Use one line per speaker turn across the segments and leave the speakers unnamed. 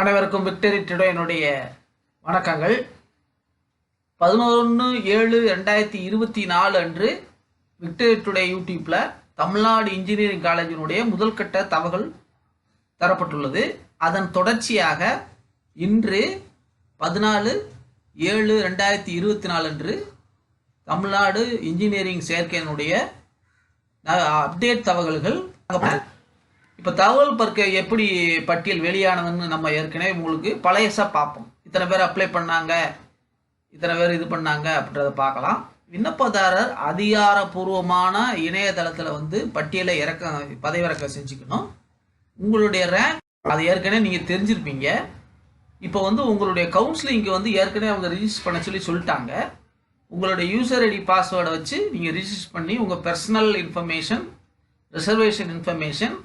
அனைவருக்கும் விக்டரி டுடேனுடைய வணக்கங்கள். பதினொன்று ஏழு ரெண்டாயிரத்தி இருபத்தி நாலு அன்று விக்டரி டுடே யூடியூப்பில் தமிழ்நாடு இன்ஜினியரிங் காலேஜினுடைய முதல்கட்ட தகவல் தரப்பட்டுள்ளது. அதன் தொடர்ச்சியாக இன்று பதினாலு ஏழு ரெண்டாயிரத்தி இருபத்தி நாலு அன்று தமிழ்நாடு இன்ஜினியரிங் சேர்க்கையினுடைய அப்டேட் தகவல்கள். இப்போ தகவல் பற்கை எப்படி பட்டியல் வெளியானதுன்னு நம்ம ஏற்கனவே உங்களுக்கு பழையசாக பார்ப்போம். இத்தனை பேர் அப்ளை பண்ணாங்க இத்தனை பேர் இது பண்ணாங்க அப்படின்றத பார்க்கலாம். விண்ணப்பதாரர் அதிகாரப்பூர்வமான இணையதளத்தில் வந்து பட்டியலை இறக்க பதவிறக்கம் செஞ்சுக்கணும். உங்களுடைய ரேங்க் அது ஏற்கனவே நீங்கள் தெரிஞ்சிருப்பீங்க. இப்போ வந்து உங்களுடைய கவுன்சிலிங்க்கு வந்து ஏற்கனவே அவங்க ரிஜிஸ்டர் பண்ண சொல்லி சொல்லிட்டாங்க. உங்களுடைய யூசர் ஐடி பாஸ்வேர்டை வச்சு நீங்கள் ரிஜிஸ்டர் பண்ணி உங்கள் personal information reservation information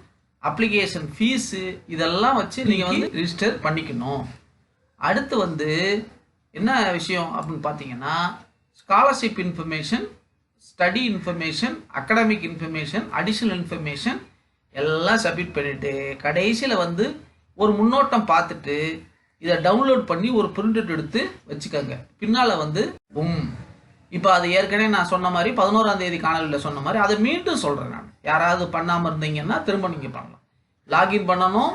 application fees இதெல்லாம் வச்சு நீங்கள் வந்து ரிஜிஸ்டர் பண்ணிக்கணும். அடுத்து வந்து என்ன விஷயம் அப்படின்னு பார்த்தீங்கன்னா scholarship information study information academic information additional information எல்லாம் சப்மிட் பண்ணிவிட்டு கடைசியில் வந்து ஒரு முன்னோட்டம் பார்த்துட்டு இதை டவுன்லோட் பண்ணி ஒரு பிரிண்ட் எடுத்து வச்சுக்கோங்க. பின்னால் வந்து உம் இப்போ அது ஏற்கனவே நான் சொன்ன மாதிரி பதினோராம் தேதி காணொலியில் சொன்ன மாதிரி அதை மீண்டும் சொல்கிறேன் நான். யாராவது பண்ணாமல் இருந்தீங்கன்னா திரும்ப நீங்கள் பண்ணலாம். லாகின் பண்ணணும்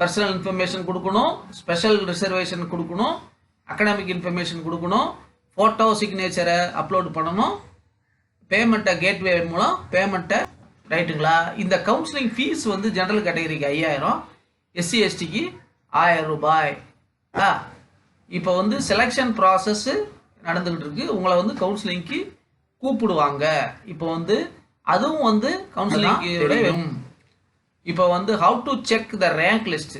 பர்சனல் இன்ஃபர்மேஷன் கொடுக்கணும் ஸ்பெஷல் ரிசர்வேஷன் கொடுக்கணும் அகடமிக் இன்ஃபர்மேஷன் கொடுக்கணும் ஃபோட்டோ சிக்னேச்சரை அப்லோட் பண்ணணும். பேமெண்ட்டை கேட்வே மூலம் பேமெண்ட்டை ரைட்டுங்களா? இந்த கவுன்சிலிங் ஃபீஸ் வந்து ஜென்ரல் கேட்டகரிக்கு ஐயாயிரம் எஸ்சி எஸ்டிக்கு ஆயிரம் ரூபாய். ஆ இப்போ வந்து செலெக்ஷன் ப்ராசஸ்ஸு நடந்துக்கிட்டு இருக்கு உங்களை வந்து கவுன்சிலிங்க்கு கூப்பிடுவாங்க. இப்போ வந்து அதுவும் வந்து கவுன்சிலிங்க்கு இப்போ வந்து how to check the rank list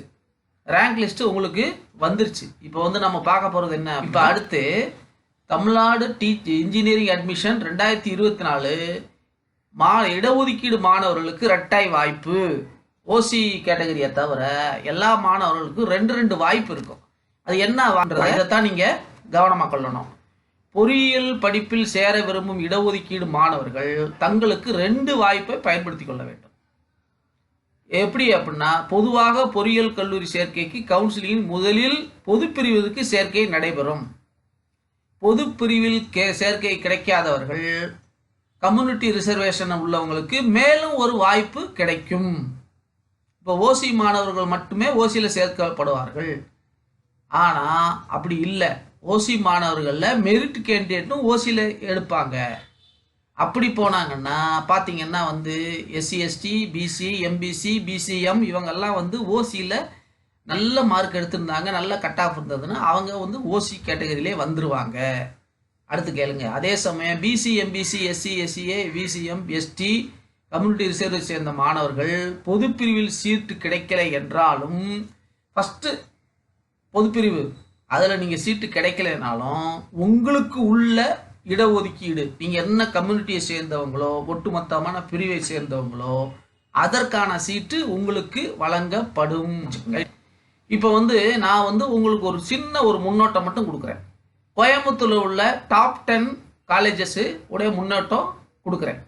rank list உங்களுக்கு வந்துருச்சு. இப்போ வந்து நம்ம பார்க்க போகிறது என்ன இப்போ அடுத்து தமிழ்நாடு டீ இன்ஜினியரிங் அட்மிஷன் ரெண்டாயிரத்தி இருபத்தி நாலு மா இடஒதுக்கீடு மாணவர்களுக்கு ரெட்டாய் வாய்ப்பு. ஓசி கேட்டகரியை தவிர எல்லா மாணவர்களுக்கும் ரெண்டு ரெண்டு வாய்ப்பு இருக்கும். அது என்ன வாங்குறது இதைத்தான் நீங்கள் கவனமாக கொள்ளணும். பொறியியல் படிப்பில் சேர விரும்பும் இடஒதுக்கீடு மாணவர்கள் தங்களுக்கு ரெண்டு வாய்ப்பை பயன்படுத்தி கொள்ள வேண்டும். எப்படி அப்படின்னா பொதுவாக பொறியியல் கல்லூரி சேர்க்கைக்கு கவுன்சிலிங் முதலில் பொது பிரிவுக்கு சேர்க்கை நடைபெறும். பொது பிரிவில் கே சேர்க்கை கிடைக்காதவர்கள் கம்யூனிட்டி ரிசர்வேஷன் உள்ளவங்களுக்கு மேலும் ஒரு வாய்ப்பு கிடைக்கும். இப்போ ஓசி மாணவர்கள் மட்டுமே ஓசியில் சேர்க்கப்படுவார்கள். ஆனால் அப்படி இல்லை. ஓசி மாணவர்களில் மெரிட் கேண்டிடேட்டும் ஓசியில் எடுப்பாங்க. அப்படி போனாங்கன்னா பார்த்தீங்கன்னா வந்து SC ST BC MBC BCM இவங்கெல்லாம் வந்து ஓசியில் நல்ல மார்க் எடுத்திருந்தாங்க நல்ல கட் ஆஃப் இருந்ததுன்னா அவங்க வந்து ஓசி கேட்டகரியிலே வந்துருவாங்க. அடுத்து கேளுங்க. அதே சமயம் BC MBC SC SCA BCM ST community ரிசர்வை சேர்ந்த மாணவர்கள் பொதுப்பிரிவில் சீட்டு கிடைக்கல என்றாலும் ஃபஸ்ட்டு பொதுப்பிரிவு அதில் நீங்கள் சீட்டு கிடைக்கலனாலும் உங்களுக்கு உள்ள இடஒதுக்கீடு நீங்கள் என்ன கம்யூனிட்டியை சேர்ந்தவங்களோ ஒட்டுமொத்தமான பிரிவை சேர்ந்தவங்களோ அதற்கான சீட்டு உங்களுக்கு வழங்கப்படும். இப்போ வந்து நான் வந்து உங்களுக்கு ஒரு சின்ன ஒரு முன்னோட்டம் மட்டும் கொடுக்குறேன். கோயம்புத்தூரில் உள்ள டாப் டென் காலேஜஸ்ஸு உடைய முன்னோட்டம் கொடுக்குறேன்.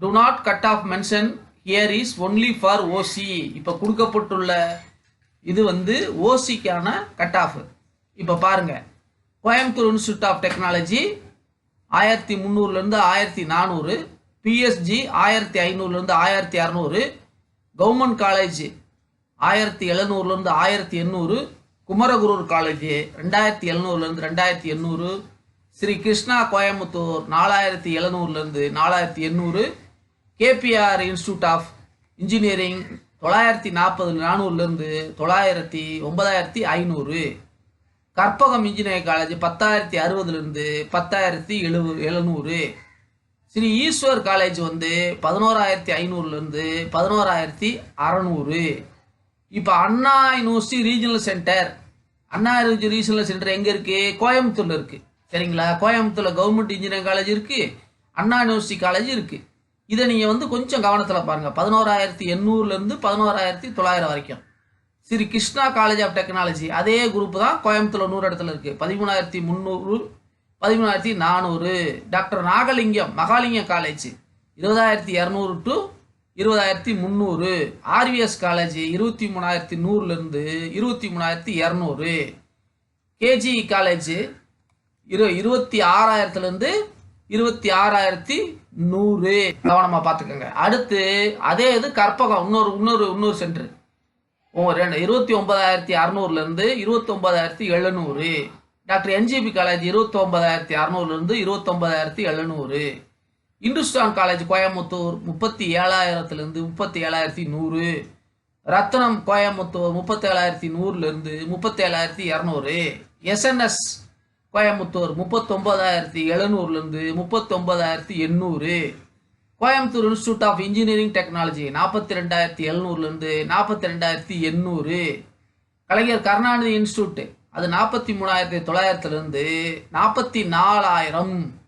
Do not cut off mention here is only for OC இப்போ கொடுக்கப்பட்டுள்ள இது வந்து ஓசிக்கான கட் ஆஃப் இப்போ பாருங்க. கோயம்புத்தூர் இன்ஸ்டியூட் ஆஃப் டெக்னாலஜி ஆயிரத்தி முந்நூறுலேருந்து ஆயிரத்தி நானூறு பிஎஸ்ஜி ஆயிரத்தி ஐநூறுலேருந்து ஆயிரத்தி அறநூறு கவர்மெண்ட் காலேஜ் ஆயிரத்தி எழுநூறுலேருந்து ஆயிரத்தி எண்ணூறு குமரகுரூர் காலேஜ் ரெண்டாயிரத்தி எழுநூறுலேருந்து ரெண்டாயிரத்தி எண்ணூறு ஸ்ரீ கிருஷ்ணா கோயம்புத்தூர் நாலாயிரத்தி எழுநூறுலேருந்து நாலாயிரத்தி எண்ணூறு கேபிஆர் இன்ஸ்டியூட் ஆஃப் இன்ஜினியரிங் தொள்ளாயிரத்தி நாற்பது நானூறுலேருந்து தொள்ளாயிரத்தி ஒன்பதாயிரத்தி ஐநூறு. கற்பகம் இன்ஜினியரிங் காலேஜ் பத்தாயிரத்தி அறுபதுலேருந்து பத்தாயிரத்தி எழு எழுநூறு. ஸ்ரீ ஈஸ்வர் காலேஜ் வந்து பதினோராயிரத்தி ஐநூறுலேருந்து பதினோராயிரத்தி அறநூறு. இப்போ Anna university regional centre Anna university regional centre எங்கே இருக்குது கோயம்புத்தூரில் இருக்குது சரிங்களா? கோயம்புத்தூரில் கவர்மெண்ட் இன்ஜினியரிங் காலேஜ் இருக்குது அண்ணா யூனிவர்சிட்டி காலேஜ் இருக்குது இதை நீங்கள் வந்து கொஞ்சம் கவனத்தில் பாருங்கள் பதினோராயிரத்தி எண்ணூறுலேருந்து பதினோராயிரத்தி தொள்ளாயிரம் வரைக்கும். Sri Krishna college of technology அதே குரூப் தான் கோயம்புத்தூர் நூறு இடத்துல இருக்குது பதிமூணாயிரத்தி முந்நூறு பதிமூணாயிரத்தி நானூறு. டாக்டர் நாகலிங்கம் மகாலிங்கம் காலேஜ் இருபதாயிரத்தி இரநூறு டு இருபதாயிரத்தி முந்நூறு. ஆர்விஎஸ் காலேஜ் இருபத்தி மூணாயிரத்தி நூறுலேருந்து இருபத்தி மூணாயிரத்தி இரநூறு. கேஜி காலேஜ் இரு இருபத்தி ஆறாயிரத்துலேருந்து இருபத்தி ஆறாயிரத்தி நூறு. கவனமாக பார்த்துக்கோங்க. அடுத்து அதே இது கற்பகம் இன்னொரு இன்னொரு இன்னொரு சென்டர் இருபத்தி ஒன்பதாயிரத்தி அறநூறுலேருந்து இருபத்தொம்பதாயிரத்தி எழுநூறு. டாக்டர் என்ஜிபி காலேஜ் இருபத்தி ஒன்பதாயிரத்தி அறநூறுலேருந்து இருபத்தொம்பதாயிரத்தி எழுநூறு. இந்துஸ்தான் காலேஜ் கோயம்புத்தூர் முப்பத்தி ஏழாயிரத்துலேருந்து முப்பத்தி ஏழாயிரத்தி நூறு. ரத்னம் கோயம்புத்தூர் முப்பத்தி ஏழாயிரத்தி நூறுலேருந்து முப்பத்தி ஏழாயிரத்தி இரநூறு. எஸ்என்எஸ் கோயம்புத்தூர் முப்பத்தொம்பதாயிரத்தி எழுநூறுலேருந்து முப்பத்தொம்பதாயிரத்தி எண்ணூறு. Coimbatore institute of engineering technology நாற்பத்தி ரெண்டாயிரத்தி எழுநூறுலேருந்து நாற்பத்தி ரெண்டாயிரத்தி எண்ணூறு. கலைஞர் கருணாநிதி இன்ஸ்டியூட்டு அது நாற்பத்தி மூணாயிரத்தி தொள்ளாயிரத்துலேருந்து நாற்பத்தி நாலாயிரம்.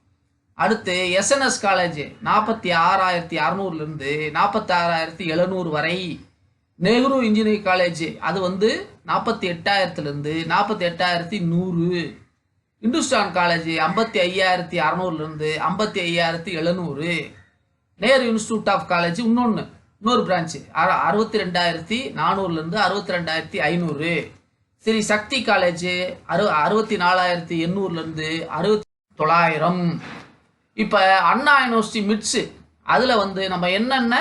அடுத்து எஸ்என்எஸ் காலேஜ் நாற்பத்தி ஆறாயிரத்தி அறநூறுலேருந்து நாற்பத்தி ஆறாயிரத்தி எழுநூறு வரை. நெஹ்ரு இன்ஜினியரிங் காலேஜ் அது வந்து நாற்பத்தி எட்டாயிரத்துலேருந்து நாற்பத்தி எட்டாயிரத்தி நூறு. இந்துஸ்தான் காலேஜ் ஐம்பத்தி ஐயாயிரத்தி அறநூறுலேருந்து ஐம்பத்தி ஐயாயிரத்தி எழுநூறு. நேரு இன்ஸ்டியூட் ஆஃப் காலேஜ் இன்னொன்று இன்னொரு பிரான்ச்சு அறுபத்தி ரெண்டாயிரத்தி நானூறுலேருந்து அறுபத்தி ரெண்டாயிரத்தி ஐநூறு. ஸ்ரீ சக்தி காலேஜ் அறு அறுபத்தி நாலாயிரத்தி எண்ணூறுலேருந்து அறுபத்தி தொள்ளாயிரம் இப்போ அண்ணா யூனிவர்சிட்டி மிட்ஸு அதில் வந்து நம்ம என்னென்ன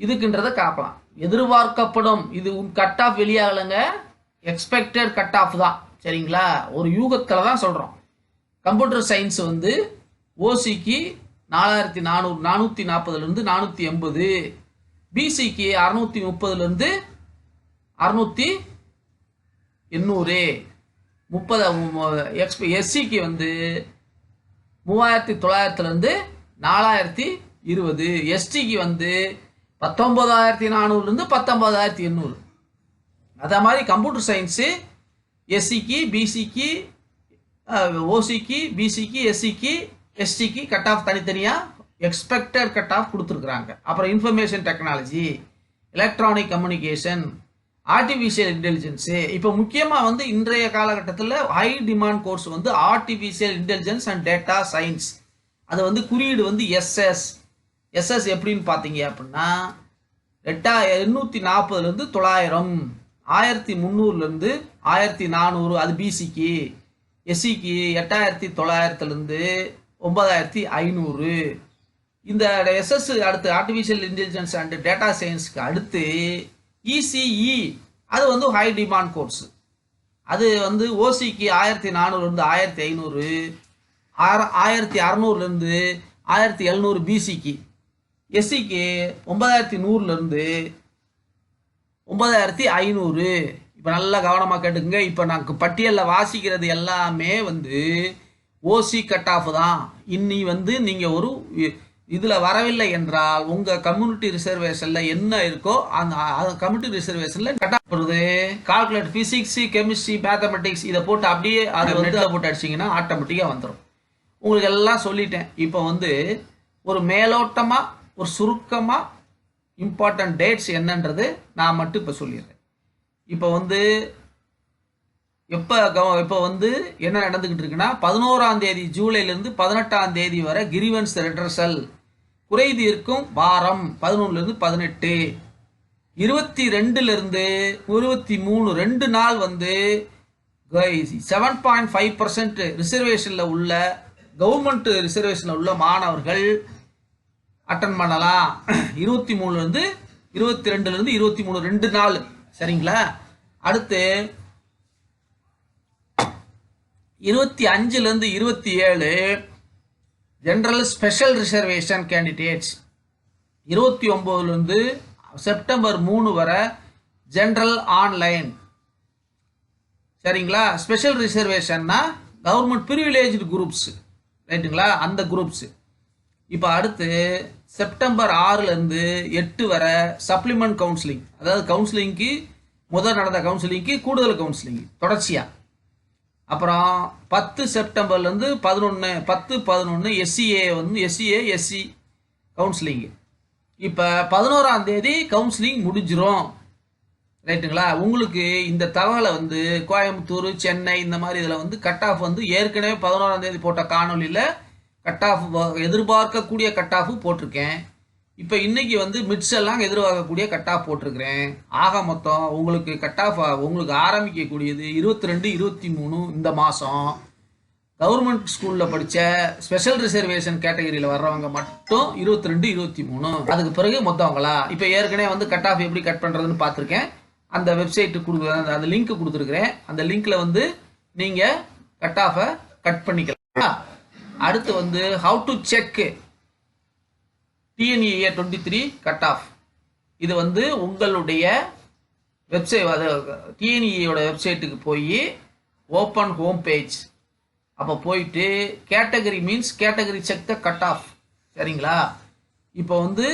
இதுக்குன்றதை காக்கலாம் எதிர்பார்க்கப்படும் இது உன் கட் ஆஃப் வெளியாகலைங்க. எக்ஸ்பெக்டட் கட் ஆஃப் தான். சரிங்களா? ஒரு யூகத்தில் தான் சொல்கிறோம் கம்ப்யூட்டர் சயின்ஸ் வந்து ஓசிக்கு நாலாயிரத்தி நானூறு நானூற்றி நாற்பதுலேருந்து நானூற்றி எண்பது. பிசிக்கு அறநூற்றி முப்பதுலேருந்து அறநூற்றி எண்ணூறு. முப்பது எக்ஸ்பி எஸ்சிக்கு வந்து மூவாயிரத்தி தொள்ளாயிரத்துலேருந்து நாலாயிரத்தி இருபது. எஸ்டிக்கு வந்து பத்தொம்போதாயிரத்தி நானூறுலேருந்து பத்தொம்போதாயிரத்தி எண்ணூறு. அதே மாதிரி கம்ப்யூட்டர் சயின்ஸு எஸ்சிக்கு பிசிக்கு ஓசிக்கு பிசிக்கு எஸ்சிக்கு எஸ்டிக்கு கட் ஆஃப் தனித்தனியாக எக்ஸ்பெக்டட் கட் ஆஃப் கொடுத்துருக்குறாங்க. அப்புறம் information technology electronic communication artificial intelligence இப்போ முக்கியமாக வந்து இன்றைய காலகட்டத்தில் ஹை டிமாண்ட் கோர்ஸ் வந்து artificial intelligence and data science அது வந்து குறியீடு வந்து எஸ்எஸ் எஸ்எஸ் எப்படின்னு பார்த்தீங்க அப்படின்னா எட்டா எண்ணூற்றி நாற்பதுலேருந்து தொள்ளாயிரம். ஆயிரத்தி முந்நூறுலேருந்து ஆயிரத்தி நானூறு அது பிசிக்கு எஸ்சிக்கு எட்டாயிரத்தி தொள்ளாயிரத்துலேருந்து ஒன்பதாயிரத்தி ஐநூறு. இந்த எஸ்எஸ் அடுத்து ஆர்டிஃபிஷியல் இன்டெலிஜென்ஸ் அண்ட் டேட்டா சயின்ஸ்க்கு அடுத்து இசிஇ அது வந்து ஹை டிமாண்ட் கோர்ஸ் அது வந்து ஓசிக்கு ஆயிரத்தி நானூறுலேருந்து ஆயிரத்தி ஐநூறு. ஆற ஆயிரத்தி அறநூறுலேருந்து ஆயிரத்தி எழுநூறு பிசிக்கு எஸ்சிக்கு ஒன்பதாயிரத்தி நூறுலேருந்து ஒன்பதாயிரத்தி ஐநூறு. இப்போ நல்லா கவனமாக கேட்டுக்கோங்க. இப்போ நான் பட்டியலில் வாசிக்கிறது எல்லாமே வந்து ஓசி கட் ஆஃப் தான். இன்னி வந்து நீங்கள் ஒரு இதில் வரவில்லை என்றால் உங்கள் கம்யூனிட்டி ரிசர்வேஷனில் என்ன இருக்கோ அந்த கம்யூனிட்டி ரிசர்வேஷனில் கட் ஆஃப் வருது கால்குலேட் ஃபிசிக்ஸ் கெமிஸ்ட்ரி மேத்தமெட்டிக்ஸ் இதை போட்டு அப்படியே அதை வந்து போட்டு அடிச்சிங்கன்னா ஆட்டோமேட்டிக்காக வந்துடும் உங்களுக்கு எல்லாம் சொல்லிட்டேன். இப்போ வந்து ஒரு மேலோட்டமாக ஒரு சுருக்கமாக இம்பார்ட்டன்ட் டேட்ஸ் என்னன்றது நான் மட்டும் இப்போ சொல்லிடுறேன். இப்போ வந்து எப்போ கவ இப்போ வந்து என்ன நடந்துக்கிட்டு இருக்குன்னா பதினோராம் தேதி ஜூலைலேருந்து பதினெட்டாம் தேதி வரை கிரிவன்ஸ் ரெட்ரசல். குறை தீர்க்கும் வாரம் பதினொன்றுலேருந்து பதினெட்டு. இருபத்தி ரெண்டுலேருந்து இருபத்தி மூணு ரெண்டு நாள் வந்து செவன் பாயிண்ட் ஃபைவ் பர்சன்ட் ரிசர்வேஷனில் உள்ள கவர்மெண்ட் ரிசர்வேஷனில் உள்ள மாணவர்கள் அட்டன் பண்ணலாம். இருபத்தி மூணுலேருந்து இருபத்தி ரெண்டுலேருந்து இருபத்தி மூணு ரெண்டு நாள். சரிங்களா? அடுத்து இருபத்தி அஞ்சுலேருந்து இருபத்தி ஏழு ஜென்ரல் ஸ்பெஷல் ரிசர்வேஷன் கேண்டிடேட்ஸ் இருபத்தி ஒம்போதுலேருந்து செப்டம்பர் மூணு வரை ஜென்ரல் ஆன்லைன் சரிங்களா? ஸ்பெஷல் ரிசர்வேஷன்னா கவர்மெண்ட் ப்ரிவிலேஜ்டு குரூப்ஸு ரைட்டுங்களா அந்த குரூப்ஸு இப்போ அடுத்து செப்டம்பர் ஆறுலேருந்து எட்டு வரை சப்ளிமெண்ட் கவுன்சிலிங் அதாவது கவுன்சிலிங்க்கு முதல் நடந்த கவுன்சிலிங்க்கு கூடுதல் கவுன்சிலிங் தொடர்ச்சியாக அப்புறம் பத்து செப்டம்பர்லேருந்து பதினொன்று பத்து பதினொன்று எஸ்சிஏ வந்து எஸ்சிஏ எஸ்சி கவுன்சிலிங்கு இப்போ பதினோராம் தேதி கவுன்சிலிங் முடிஞ்சிரும். ரைட்டுங்களா உங்களுக்கு இந்த தகவலை வந்து கோயம்புத்தூர் சென்னை இந்த மாதிரி இதில் வந்து கட் ஆஃப் வந்து ஏற்கனவே பதினோராம் தேதி போட்ட காணொலியில் கட் ஆஃப் எதிர்பார்க்கக்கூடிய கட் ஆஃப் போட்டிருக்கேன். இப்போ இன்னைக்கு வந்து மிட்ஸ் எல்லாம் எதிர்பார்க்கக்கூடிய கட் ஆஃப் போட்டிருக்கிறேன். ஆக மொத்தம் உங்களுக்கு கட் ஆஃப் உங்களுக்கு ஆரம்பிக்கக்கூடியது இருபத்தி ரெண்டு இருபத்தி மூணு இந்த மாதம் கவர்மெண்ட் ஸ்கூலில் படித்த ஸ்பெஷல் ரிசர்வேஷன் கேட்டகரியில் வர்றவங்க மட்டும் இருபத்தி ரெண்டு இருபத்தி மூணு அதுக்கு பிறகு மொத்தவங்களா இப்போ ஏற்கனவே வந்து கட் ஆஃப் எப்படி கட் பண்ணுறதுன்னு பார்த்துருக்கேன். அந்த வெப்சைட்டு கொடுக்குற அந்த அந்த லிங்க் கொடுத்துருக்குறேன். அந்த லிங்க்கில் வந்து நீங்கள் கட் ஆஃபை கட் பண்ணிக்கலாம். அடுத்து வந்து how to check TNEA twenty three cut off இது வந்து உங்களுடைய வெப்சைட் அது டிஎன்இயோட வெப்சைட்டுக்கு போய் ஓப்பன் ஹோம் பேஜ் அப்போ போயிட்டு category means category check the cut off சரிங்களா? இப்போ வந்து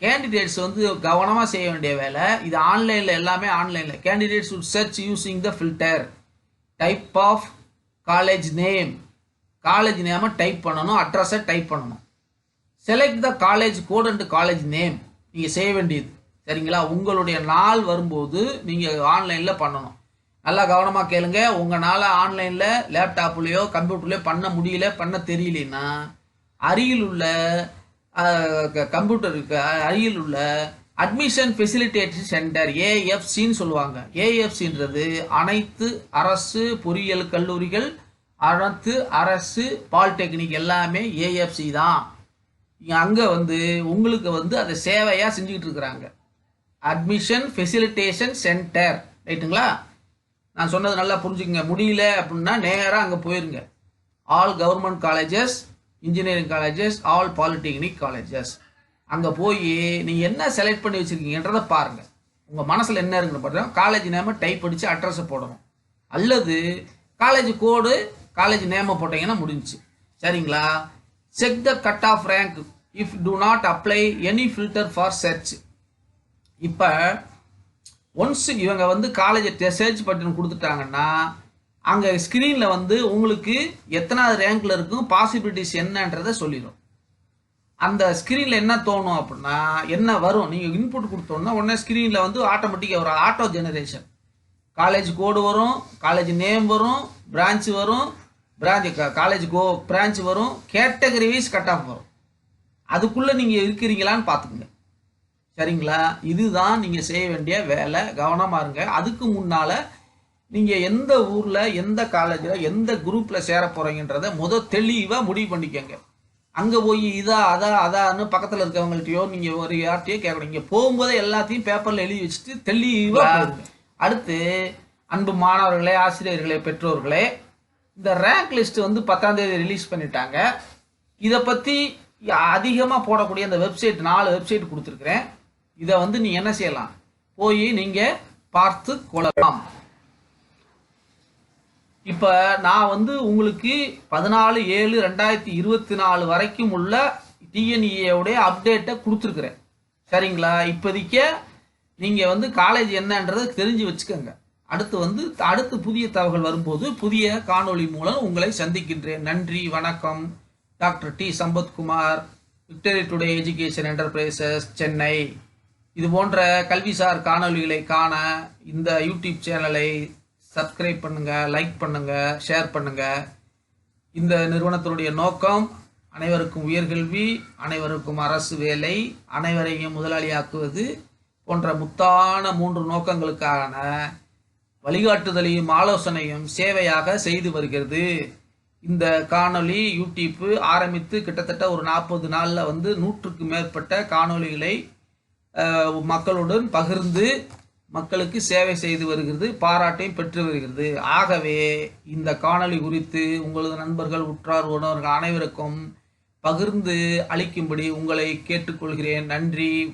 கேண்டிடேட்ஸ் வந்து கவனமாக செய்ய வேண்டிய வேலை இது ஆன்லைனில் எல்லாமே ஆன்லைனில் candidates could search using the filter type of college name college நேமை டைப் பண்ணணும் அட்ரஸை டைப் பண்ணணும். Select the college code and college name நீங்கள் செய்ய வேண்டியது. சரிங்களா? உங்களுடைய நாள் வரும்போது நீங்கள் ஆன்லைனில் பண்ணணும். நல்லா கவனமாக கேளுங்க. உங்களால் ஆன்லைனில் லேப்டாப்லேயோ கம்ப்யூட்டர்லேயோ பண்ண முடியல பண்ண தெரியலன்னா அருகில் உள்ள கம்ப்யூட்டருக்கு அருகில் உள்ள அட்மிஷன் ஃபெசிலிட்டேஷன் சென்டர் ஏஎஃப்சின்னு சொல்லுவாங்க. ஏஎஃப்சின்றது அனைத்து அரசு பொறியியல் கல்லூரிகள் அனைத்து அரசு பாலிடெக்னிக் எல்லாமே ஏஎஃப்சி தான். அங்கே வந்து உங்களுக்கு வந்து அதை சேவையாக செஞ்சுக்கிட்டு இருக்கிறாங்க. அட்மிஷன் ஃபெசிலிட்டேஷன் சென்டர் ரைட்டுங்களா? நான் சொன்னது நல்லா புரிஞ்சுக்கங்க. முடியல அப்படின்னா நேராக அங்கே போயிருங்க. All government colleges engineering colleges all polytechnic colleges அங்கே போய் நீங்கள் என்ன செலக்ட் பண்ணி வச்சுருக்கீங்கன்றதை பாருங்கள் உங்கள் மனசில் என்ன இருக்குன்னு பார்த்தீங்கன்னா காலேஜ் நேமை டைப் அடித்து அட்ரஸை போடணும். அல்லது காலேஜ் கோடு காலேஜ் நேமை போட்டீங்கன்னா முடிஞ்சுச்சு. சரிங்களா? Check the cut off rank if do not apply any filter for search இப்போ ஒன்ஸ் இவங்க வந்து காலேஜ் சர்ச் பட்டன் கொடுத்துட்டாங்கன்னா அங்கே ஸ்க்ரீனில் வந்து உங்களுக்கு எத்தனாவது ரேங்கில் இருக்கும் பாசிபிலிட்டிஸ் என்னன்றதை சொல்லிடும். அந்த ஸ்க்ரீனில் என்ன தோணும் அப்படின்னா என்ன வரும்? நீங்கள் இன்புட் கொடுத்தோன்னா உடனே ஸ்க்ரீனில் வந்து ஆட்டோமேட்டிக்காக வரும் ஆட்டோ ஜெனரேஷன் காலேஜ் கோடு வரும் காலேஜ் நேம் வரும் பிரான்ச் வரும் பிரான்ச் காலேஜ் கோ பிரான்ச் வரும். கேட்டகரி வைஸ் கட் ஆஃப் வரும். அதுக்குள்ளே நீங்கள் இருக்கிறீங்களான்னு பார்த்துக்குங்க. சரிங்களா? இதுதான் நீங்கள் செய்ய வேண்டிய வேலை. கவனமாக இருங்க. அதுக்கு முன்னால் நீங்கள் எந்த ஊரில் எந்த காலேஜில் எந்த குரூப்பில் சேர போகிறீங்கன்றத முத தெளிவாக முடிவு பண்ணிக்கோங்க. அங்கே போய் இதா அதா அதான்னு பக்கத்தில் இருக்கவங்கள்ட்டயோ நீங்கள் ஒரு யார்ட்டையோ கேட்கணும். இங்கே போகும்போதே எல்லாத்தையும் பேப்பரில் எழுதி வச்சுட்டு தெளிவாக அடுத்து அன்பு மாணவர்களே ஆசிரியர்களே பெற்றோர்களே இந்த ரேங்க் லிஸ்ட் வந்து பத்தாம் தேதி ரிலீஸ் பண்ணிட்டாங்க. இதை பற்றி அதிகமாக போடக்கூடிய அந்த வெப்சைட் நாலு வெப்சைட் கொடுத்துருக்குறேன். இதை வந்து நீ என்ன செய்யலாம்? போய் நீங்கள் பார்த்து கொள்ளலாம். இப்போ நான் வந்து உங்களுக்கு பதினாலு ஏழு ரெண்டாயிரத்தி இருபத்தி நாலு வரைக்கும் உள்ள டிஎன்இஏவுடைய அப்டேட்டை கொடுத்துருக்குறேன். சரிங்களா? இப்போதைக்கு நீங்கள் வந்து காலேஜ் என்னன்றதை தெரிஞ்சு வச்சுக்கோங்க. அடுத்து வந்து அடுத்து புதிய தகவல் வரும்போது புதிய காணொளி மூலம் உங்களை சந்திக்கின்றேன். நன்றி வணக்கம். Doctor D. Sampathkumar victory today education enterprises Chennai. இது போன்ற கல்விசார் காணொளிகளை காண இந்த யூடியூப் சேனலை சப்ஸ்கிரைப் பண்ணுங்க லைக் பண்ணுங்க ஷேர் பண்ணுங்க. இந்த நிறுவனத்தினுடைய நோக்கம் அனைவருக்கும் உயர்கல்வி அனைவருக்கும் அரசு வேலை அனைவரையும் முதலாளியாக்குவது போன்ற முத்தான மூன்று நோக்கங்களுக்கான வழிகாட்டுதலையும் ஆலோசனையும் சேவையாக செய்து வருகிறது. இந்த காணொளி யூடியூப்பு ஆரம்பித்து கிட்டத்தட்ட ஒரு நாற்பது நாளில் வந்து நூற்றுக்கு மேற்பட்ட காணொளிகளை மக்களுடன் பகிர்ந்து மக்களுக்கு சேவை செய்து வருகிறது பாராட்டையும் பெற்று வருகிறது. ஆகவே இந்த காணொளி குறித்து உங்களது நண்பர்கள் உற்றார் உணவர்கள் அனைவருக்கும் பகிர்ந்து அளிக்கும்படி உங்களை கேட்டுக்கொள்கிறேன். நன்றி